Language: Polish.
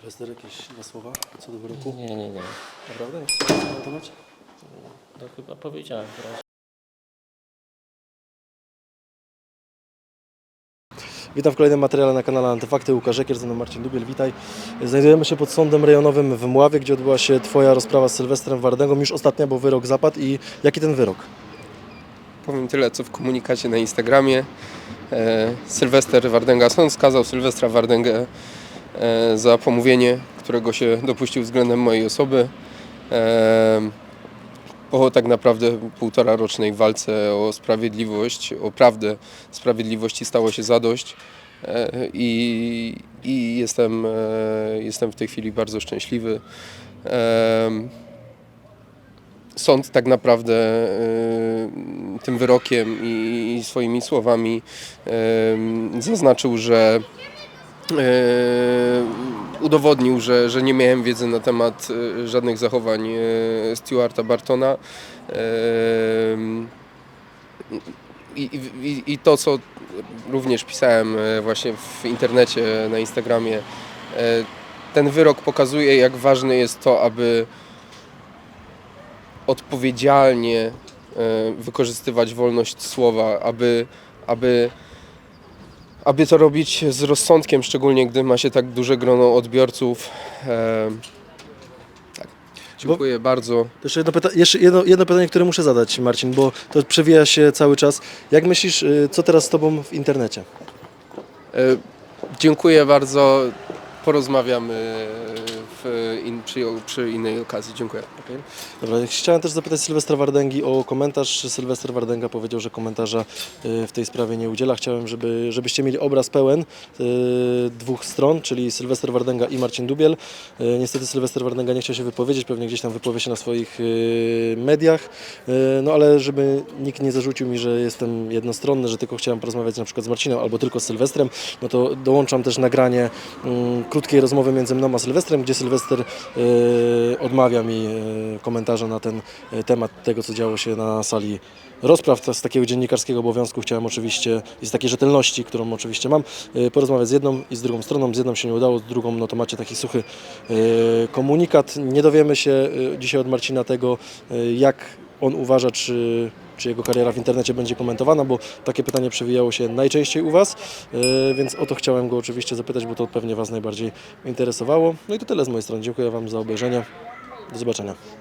Sylwester, jakieś dwa słowa co do wyroku? Nie, nie, nie. Naprawdę? Nie chcesz komentować? To chyba powiedziałem teraz. Witam w kolejnym materiale na kanale Antyfakty. Łukasz Ekier, ze mną Marcin Dubiel, witaj. Znajdujemy się pod sądem rejonowym w Mławie, gdzie odbyła się Twoja rozprawa z Sylwestrem Wardęgą. Już ostatnia, bo wyrok zapadł. I jaki ten wyrok? Powiem tyle, co w komunikacie na Instagramie. E, Sylwester Wardęga, sąd skazał Sylwestra Wardęgę za pomówienie, którego się dopuścił względem mojej osoby. E, po tak naprawdę półtora rocznej walce o sprawiedliwość, o prawdę sprawiedliwości stało się zadość. E, I, i jestem, e, jestem w tej chwili bardzo szczęśliwy. E, sąd tak naprawdę e, tym wyrokiem i, swoimi słowami e, zaznaczył, że e, udowodnił, że, że nie miałem wiedzy na temat e, żadnych zachowań e, Stuarta Bartona. I, i, I to, co również pisałem e, właśnie w internecie, na Instagramie, ten wyrok pokazuje, jak ważne jest to, aby odpowiedzialnie wykorzystywać wolność słowa, aby, aby, aby to robić z rozsądkiem, szczególnie gdy ma się tak duże grono odbiorców. E, Tak. Dziękuję bardzo. Jeszcze, jedno, pyta- jeszcze jedno, jedno pytanie, które muszę zadać, Marcin, bo to przewija się cały czas. Jak myślisz, y, co teraz z Tobą w internecie? E, Dziękuję bardzo. Porozmawiamy in, przy, przy innej okazji. Dziękuję. Dobra, chciałem też zapytać Sylwestra Wardęgi o komentarz. Sylwester Wardęga powiedział, że komentarza y, w tej sprawie nie udziela. Chciałem, żeby, żebyście mieli obraz pełen y, dwóch stron, czyli Sylwester Wardęga i Marcin Dubiel. Y, Niestety Sylwester Wardęga nie chciał się wypowiedzieć, pewnie gdzieś tam wypowie się na swoich y, mediach, Y, no ale żeby nikt nie zarzucił mi, że jestem jednostronny, że tylko chciałem porozmawiać na przykład z Marcinem albo tylko z Sylwestrem, no to dołączam też nagranie mm, krótkiej rozmowy między mną a Sylwestrem, gdzie Sylwester y, odmawia mi y, komentarza na ten y, temat tego, co działo się na sali rozpraw. Z takiego dziennikarskiego obowiązku chciałem oczywiście, i z takiej rzetelności, którą oczywiście mam, porozmawiać z jedną i z drugą stroną. Z jedną się nie udało, z drugą no to macie taki suchy komunikat. Nie dowiemy się dzisiaj od Marcina tego, jak on uważa, czy, czy jego kariera w internecie będzie komentowana, bo takie pytanie przewijało się najczęściej u Was, y, więc o to chciałem go oczywiście zapytać, bo to pewnie Was najbardziej interesowało. No i to tyle z mojej strony. Dziękuję Wam za obejrzenie. Do zobaczenia.